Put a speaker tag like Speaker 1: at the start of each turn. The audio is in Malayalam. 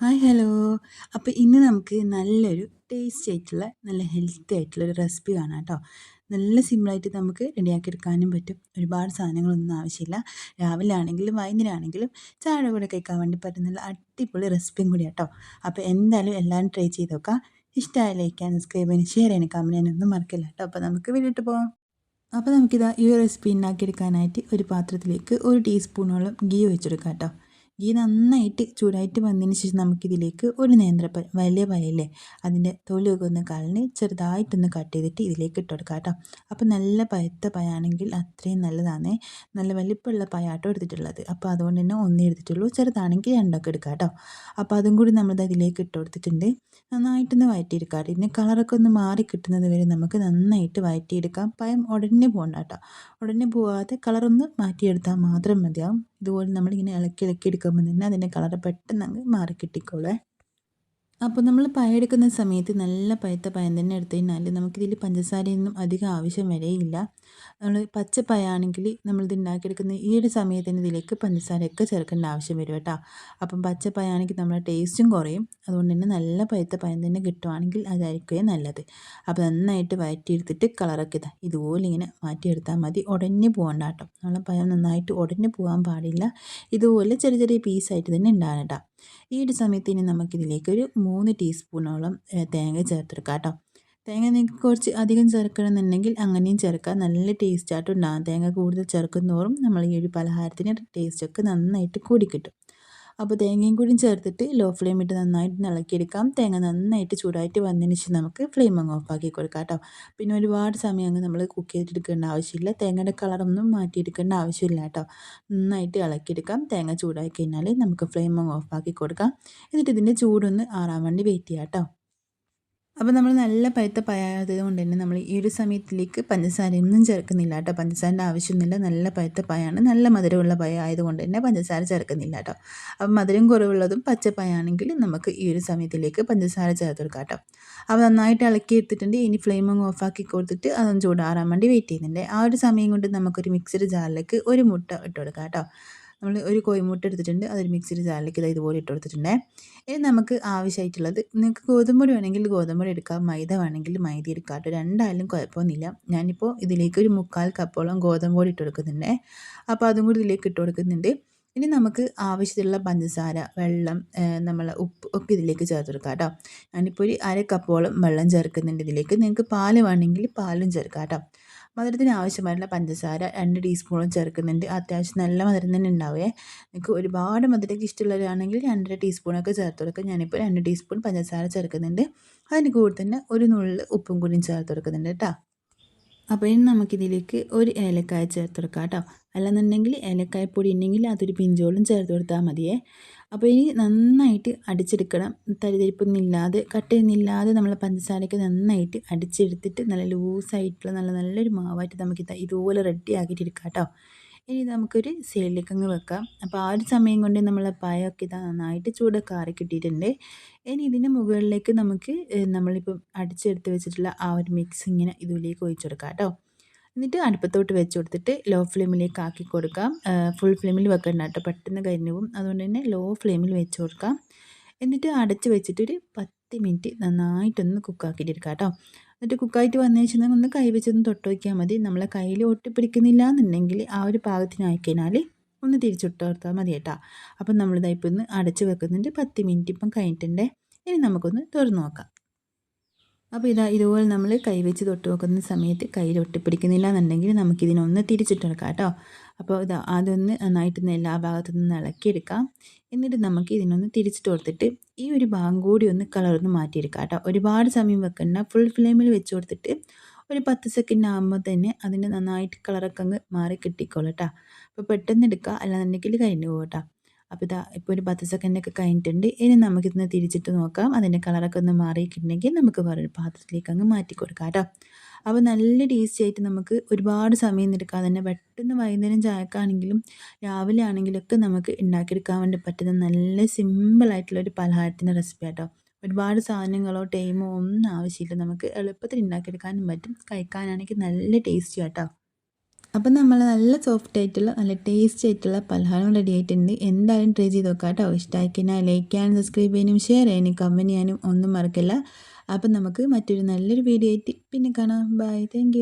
Speaker 1: Hi hello. അപ്പോൾ ഇന്ന് നമുക്ക് നല്ലൊരു ടേസ്റ്റി ആയിട്ടുള്ള നല്ല ഹെൽത്തി ആയിട്ടുള്ള ഒരു റെസിപ്പി കാണാം കേട്ടോ. നല്ല സിമ്പിളായിട്ട് നമുക്ക് റെഡിയാക്കി എടുക്കാനും പറ്റും. ഒരുപാട് സാധനങ്ങളൊന്നും ആവശ്യമില്ല. രാവിലെ ആണെങ്കിലും വൈകുന്നേരം ആണെങ്കിലും ചായ കൂടെ കഴിക്കാൻ വേണ്ടി പറ്റുന്ന അടിപൊളി റെസിപ്പിയും കൂടി കേട്ടോ അപ്പോൾ എന്തായാലും എല്ലാവരും ട്രൈ ചെയ്ത് നോക്കാം. ഇഷ്ടമായ ലൈക്കാൻ സബ്സ്ക്രൈബ് ചെയ്യാൻ ഷെയർ ചെയ്യാൻ കമന്റ് ചെയ്യാനൊന്നും മറക്കില്ല കേട്ടോ. അപ്പോൾ നമുക്ക് വീട്ടിട്ട് പോകാം അപ്പോൾ നമുക്കിതാ ഈ റെസിപ്പി ഉണ്ടാക്കിയെടുക്കാനായിട്ട് ഒരു പാത്രത്തിലേക്ക് ഒരു ടീസ്പൂണോളം ഗീ വെച്ചെടുക്കാം കേട്ടോ. ഗീ നന്നായിട്ട് ചൂടായിട്ട് വന്നതിന് ശേഷം നമുക്കിതിലേക്ക് ഒരു നേന്ത്രപ്പഴം വലിയ പഴയില്ലേ അതിന്റെ തൊലിയൊക്കെ ഒന്ന് കളഞ്ഞ് ചെറുതായിട്ടൊന്ന് കട്ട് ചെയ്തിട്ട് ഇതിലേക്ക് ഇട്ട് കൊടുക്കാം കേട്ടോ. അപ്പോൾ നല്ല പഴുത്ത പഴമാണെങ്കിൽ അത്രയും നല്ലതാണ്. നല്ല വലിപ്പമുള്ള പഴാട്ടോ എടുത്തിട്ടുള്ളത്. അപ്പോൾ അതുകൊണ്ട് തന്നെ ഒന്നേ എടുത്തിട്ടുള്ളൂ ചെറുതാണെങ്കിൽ രണ്ടൊക്കെ എടുക്കാം കേട്ടോ. അപ്പോൾ അതും കൂടി നമ്മൾ അതിലേക്ക് ഇട്ട് കൊടുത്തിട്ടുണ്ട്. നന്നായിട്ടൊന്ന് വഴറ്റിയെടുക്കാം ഇതിന് കളറൊക്കെ ഒന്ന് മാറി കിട്ടുന്നത് വരെ നമുക്ക് നന്നായിട്ട് വഴറ്റിയെടുക്കാം. പയം ഉടനെ പോകണ്ട കേട്ടോ. ഉടനെ പോവാതെ കളറൊന്ന് മാറ്റിയെടുത്താൽ മാത്രം മതിയാവും. ഇതുപോലെ നമ്മളിങ്ങനെ ഇളക്കി ഇളക്കി എടുക്കുമ്പോൾ തന്നെ അതിന്റെ കളർ പെട്ടെന്ന് അങ്ങ് മാറി കിട്ടിക്കോളേ അപ്പോൾ നമ്മൾ പയെടുക്കുന്ന സമയത്ത് നല്ല പഴുത്ത പയം തന്നെ എടുത്തു കഴിഞ്ഞാൽ നമുക്കിതിൽ പഞ്ചസാരയൊന്നും അധികം ആവശ്യം വരെയില്ല. നമ്മൾ പച്ച പയാണെങ്കിൽ നമ്മളിത് ഉണ്ടാക്കിയെടുക്കുന്ന ഈ ഒരു സമയത്തിന് ഇതിലേക്ക് പഞ്ചസാരയൊക്കെ ചേർക്കേണ്ട ആവശ്യം വരും കേട്ടോ. അപ്പം പച്ച പയാണെങ്കിൽ നമ്മുടെ ടേസ്റ്റും കുറയും. അതുകൊണ്ട് തന്നെ നല്ല പഴുത്ത പയം തന്നെ കിട്ടുവാണെങ്കിൽ അതായിരിക്കും നല്ലത്. അപ്പോൾ നന്നായിട്ട് വഴറ്റിയെടുത്തിട്ട് കളറൊക്കെ ഇതാ ഇതുപോലെ ഇങ്ങനെ മാറ്റിയെടുത്താൽ മതി. ഉടനെ പോകണ്ട കേട്ടോ. നമ്മളെ പയം നന്നായിട്ട് ഉടനെ പോകാൻ പാടില്ല. ഇതുപോലെ ചെറിയ ചെറിയ പീസായിട്ട് തന്നെ ഉണ്ടാകണം കേട്ടോ. ഈ ഒരു സമയത്ത് ഇനി നമുക്കിതിലേക്ക് ഒരു മൂന്ന് ടീസ്പൂണോളം തേങ്ങ ചേർത്തെടുക്കാം കേട്ടോ. തേങ്ങ നിങ്ങൾക്ക് കുറച്ച് അധികം ചേർക്കണമെന്നുണ്ടെങ്കിൽ അങ്ങനെയും ചേർക്കാം. നല്ല ടേസ്റ്റായിട്ടുണ്ടാകും തേങ്ങ കൂടുതൽ ചേർക്കുന്നതോറും നമ്മൾ ഈ ഒരു പലഹാരത്തിന്റെ ടേസ്റ്റൊക്കെ നന്നായിട്ട് കൂടി കിട്ടും. അപ്പോൾ തേങ്ങയും കൂടി ചേർത്തിട്ട് ലോ ഫ്ലെയിം ഇട്ട് നന്നായിട്ട് ഇളക്കിയെടുക്കാം. തേങ്ങ നന്നായിട്ട് ചൂടായിട്ട് വന്നതിന് ശേഷം നമുക്ക് ഫ്ലെയിം അങ്ങ് ഓഫാക്കി കൊടുക്കാം കേട്ടോ. പിന്നെ ഒരുപാട് സമയം അങ്ങ് നമ്മൾ കുക്ക് ചെയ്തെടുക്കേണ്ട ആവശ്യമില്ല. തേങ്ങയുടെ കളറൊന്നും മാറ്റിയെടുക്കേണ്ട ആവശ്യമില്ല കേട്ടോ. നന്നായിട്ട് ഇളക്കിയെടുക്കാം. തേങ്ങ ചൂടാക്കി കഴിഞ്ഞാൽ നമുക്ക് ഫ്ലെയിം അങ്ങ് ഓഫാക്കി കൊടുക്കാം. എന്നിട്ട് ഇതിന്റെ ചൂടൊന്ന് ആറാൻ വേണ്ടി വെയിറ്റ് ചെയ്യാം കേട്ടോ. അപ്പോൾ നമ്മൾ നല്ല പഴുത്ത പഴയത് കൊണ്ട് തന്നെ നമ്മൾ ഈ ഒരു സമയത്തിലേക്ക് പഞ്ചസാരയൊന്നും ചേർക്കുന്നില്ല കേട്ടോ. പഞ്ചസാരന്റെ ആവശ്യമൊന്നുമില്ല. നല്ല പഴുത്ത പഴമാണ് നല്ല മധുരമുള്ള പയ ആയതുകൊണ്ട് തന്നെ പഞ്ചസാര ചേർക്കുന്നില്ല കേട്ടോ. അപ്പോൾ മധുരം കുറവുള്ളതും പച്ചപ്പഴമാണെങ്കിൽ നമുക്ക് ഈ ഒരു സമയത്തിലേക്ക് പഞ്ചസാര ചേർത്ത് കൊടുക്കാം കേട്ടോ. അപ്പോൾ നന്നായിട്ട് ഇളക്കി എടുത്തിട്ടുണ്ട്. ഇനി ഫ്ലെയിം അങ്ങ് ഓഫാക്കി കൊടുത്തിട്ട് അതൊന്ന് ചൂടാറാൻ വേണ്ടി വെയിറ്റ് ചെയ്യുന്നുണ്ട്. ആ ഒരു സമയം കൊണ്ട് നമുക്കൊരു മിക്സഡ് ജാറിലേക്ക് ഒരു മുട്ട ഇട്ട് കൊടുക്കാം കേട്ടോ. നമ്മൾ ഒരു കോയിമുട്ട എടുത്തിട്ടുണ്ട്. അതൊരു മിക്സിയിൽ ജാറിലേക്ക് ഇത് ഇതുപോലെ ഇട്ട് കൊടുത്തിട്ടുണ്ടേ. ഇനി നമുക്ക് ആവശ്യമായിട്ടുള്ളത് നിങ്ങൾക്ക് ഗോതമ്പൊടി വേണമെങ്കിൽ ഗോതമ്പൊടി എടുക്കാം. മൈദ വേണമെങ്കിൽ മൈദ എടുക്കാം. കേട്ടോ. രണ്ടായാലും കുഴപ്പമൊന്നുമില്ല. ഞാനിപ്പോൾ ഇതിലേക്ക് ഒരു മുക്കാൽ കപ്പോളം ഗോതമ്പൊടി ഇട്ട് കൊടുക്കുന്നുണ്ട്. അപ്പോൾ അതും കൂടി ഇതിലേക്ക് ഇട്ട് കൊടുക്കുന്നുണ്ട്. ഇനി നമുക്ക് ആവശ്യത്തിലുള്ള പഞ്ചസാര വെള്ളം നമ്മൾ ഉപ്പ് ഒക്കെ ഇതിലേക്ക് ചേർത്ത് കൊടുക്കാം കേട്ടോ. ഞാനിപ്പോൾ ഒരു അര കപ്പോളം വെള്ളം ചേർക്കുന്നുണ്ട് ഇതിലേക്ക്. നിങ്ങൾക്ക് പാൽ വേണമെങ്കിൽ പാലും ചേർക്കാം കേട്ടോ. മധുരത്തിന് ആവശ്യമായിട്ടുള്ള പഞ്ചസാര രണ്ട് ടീസ്പൂണും ചേർക്കുന്നുണ്ട്. അത്യാവശ്യം നല്ല മധുരം തന്നെ ഉണ്ടാവേ. നിങ്ങൾക്ക് ഒരുപാട് മധുരക്ക് ഇഷ്ടമുള്ളവരാണെങ്കിൽ രണ്ടര ടീസ്പൂണൊക്കെ ചേർത്ത് കൊടുക്കുക ഞാനിപ്പോൾ രണ്ട് ടീസ്പൂൺ പഞ്ചസാര ചേർക്കുന്നുണ്ട്. അതിന് കൂടെ തന്നെ ഒരു നുള്ളിൽ ഉപ്പും കൂടിയും ചേർത്ത് കൊടുക്കുന്നുണ്ട് കേട്ടോ അപ്പോൾ ഇനി നമുക്കിതിലേക്ക് ഒരു ഏലക്കായ ചേർത്ത് കൊടുക്കാം കേട്ടോ അല്ലെന്നുണ്ടെങ്കിൽ ഏലക്കായ പൊടി ഉണ്ടെങ്കിൽ അതൊരു പിഞ്ചോളും ചേർത്ത് കൊടുത്താൽ മതിയേ. അപ്പോൾ ഇനി നന്നായിട്ട് അടിച്ചെടുക്കണം. തരിതരിപ്പൊന്നും ഇല്ലാതെ ചെയ്യുന്നില്ലാതെ നമ്മൾ പഞ്ചസാരയ്ക്ക് നന്നായിട്ട് അടിച്ചെടുത്തിട്ട് നല്ല ലൂസായിട്ടുള്ള നല്ല നല്ലൊരു മാവായിട്ട് നമുക്ക് ഇതുപോലെ റെഡി ആക്കിയിട്ട് എടുക്കാം കേട്ടോ ഇനി നമുക്കൊരു സൈഡിലേക്ക് അങ്ങ് വെക്കാം. അപ്പോൾ ആ ഒരു സമയം കൊണ്ട് നമ്മൾ പായൊക്കെ ഇതാ നന്നായിട്ട് ചൂടൊക്കെ ആറി കിട്ടിയിട്ടുണ്ട്. ഇനി ഇതിന്റെ മുകളിലേക്ക് നമുക്ക് നമ്മളിപ്പം അടിച്ചെടുത്ത് വെച്ചിട്ടുള്ള ആ ഒരു മിക്സിങ്ങിനെ ഇതിലേക്ക് ഒഴിച്ചെടുക്കാം കേട്ടോ എന്നിട്ട് അടുപ്പത്തോട്ട് വെച്ച് കൊടുത്തിട്ട് ലോ ഫ്ലെയിമിലേക്ക് ആക്കി കൊടുക്കാം. ഫുൾ ഫ്ലെയിമിൽ വെക്കണ്ട കേട്ടോ. പെട്ടെന്ന് കരിഞ്ഞു പോകും. അതുകൊണ്ട് തന്നെ ലോ ഫ്ലെയിമിൽ വെച്ച് കൊടുക്കാം. എന്നിട്ട് അടച്ച് വെച്ചിട്ടൊരു പത്ത് മിനിറ്റ് നന്നായിട്ടൊന്ന് കുക്കാക്കിയിട്ട് എടുക്കാം കേട്ടോ. എന്നിട്ട് കുക്കായിട്ട് വന്നതിന് ശേഷം ഒന്ന് കൈ വെച്ചൊന്ന് തൊട്ട് വയ്ക്കാൽ മതി. നമ്മളെ കയ്യിൽ ഒട്ടിപ്പിടിക്കുന്നില്ല എന്നുണ്ടെങ്കിൽ ആ ഒരു പാകത്തിനായി കഴിഞ്ഞാൽ ഒന്ന് തിരിച്ചിട്ട് കൊടുത്താൽ മതി കേട്ടോ. അപ്പം നമ്മളിതായിപ്പോൾ ഒന്ന് അടച്ച് വെക്കുന്നുണ്ട്. പത്ത് മിനിറ്റ് ഇപ്പം കഴിഞ്ഞിട്ടുണ്ടേ. ഇനി നമുക്കൊന്ന് തുറന്നു നോക്കാം. അപ്പോൾ ഇതാ ഇതുപോലെ നമ്മൾ കൈവച്ച് തൊട്ട് നോക്കുന്ന സമയത്ത് കയ്യിൽ ഒട്ടിപ്പിടിക്കുന്നില്ല എന്നുണ്ടെങ്കിൽ നമുക്കിതിനൊന്ന് തിരിച്ചിട്ടെടുക്കാം കേട്ടോ. അപ്പോൾ ഇത് അതൊന്ന് നന്നായിട്ടൊന്ന് എല്ലാ ഭാഗത്തുനിന്ന് ഇളക്കിയെടുക്കാം. എന്നിട്ട് നമുക്ക് ഇതിനൊന്ന് തിരിച്ചിട്ട് കൊടുത്തിട്ട് ഈ ഒരു ഭാഗം കൂടി ഒന്ന് കളറൊന്ന് മാറ്റിയെടുക്കാം കേട്ടോ. ഒരുപാട് സമയം വെക്കണ്ട. ഫുൾ ഫ്ലെയിമിൽ വെച്ച് കൊടുത്തിട്ട് ഒരു പത്ത് സെക്കൻഡ് ആകുമ്പോൾ തന്നെ അതിന്റെ നന്നായിട്ട് കളറൊക്കെ അങ്ങ് മാറി കിട്ടിക്കോളൂ കേട്ടോ. അപ്പോൾ പെട്ടെന്ന് എടുക്കുക അല്ലാന്നുണ്ടെങ്കിൽ കഴിഞ്ഞു പോകട്ടോ അപ്പോൾ ഇതാ ഇപ്പോൾ ഒരു പത്ത് സെക്കൻഡൊക്കെ കഴിഞ്ഞിട്ടുണ്ട്. ഇനി നമുക്കിതൊന്ന് തിരിച്ചിട്ട് നോക്കാം. അതിന്റെ കളറൊക്കെ ഒന്ന് മാറിയിട്ടുണ്ടെങ്കിൽ നമുക്ക് വേറൊരു പാത്രത്തിലേക്ക് അങ്ങ് മാറ്റി കൊടുക്കാം കേട്ടോ. അപ്പോൾ നല്ല ടേസ്റ്റി ആയിട്ട് നമുക്ക് ഒരുപാട് സമയം എടുക്കാതെ തന്നെ പെട്ടെന്ന് വൈകുന്നേരം ചായക്കാണെങ്കിലും രാവിലെ ആണെങ്കിലൊക്കെ നമുക്ക് ഉണ്ടാക്കിയെടുക്കാൻ വേണ്ടി പറ്റുന്ന നല്ല സിമ്പിളായിട്ടുള്ള ഒരു പലഹാരത്തിന്റെ റെസിപ്പി ആട്ടോ. ഒരുപാട് സാധനങ്ങളോ ടൈമോ ഒന്നും ആവശ്യമില്ല. നമുക്ക് എളുപ്പത്തിൽ ഉണ്ടാക്കിയെടുക്കാനും പറ്റും. കഴിക്കാനാണെങ്കിൽ നല്ല ടേസ്റ്റി ആട്ടോ. അപ്പം നമ്മൾ നല്ല സോഫ്റ്റ് ആയിട്ടുള്ള നല്ല ടേസ്റ്റ് ആയിട്ടുള്ള പലഹാരം റെഡി ആയിട്ടുണ്ട്. എന്തായാലും ട്രൈ ചെയ്ത് നോക്കാം കേട്ടോ ഇഷ്ടമായിക്കഴിഞ്ഞാൽ ലൈക്ക് ചെയ്യാനും സബ്സ്ക്രൈബ് ചെയ്യാനും ഷെയർ ചെയ്യാനും കമന്റ് ചെയ്യാനും ഒന്നും മറക്കില്ല. അപ്പം നമുക്ക് മറ്റൊരു നല്ലൊരു വീഡിയോ ആയിട്ട് പിന്നെ കാണാം. Bye thank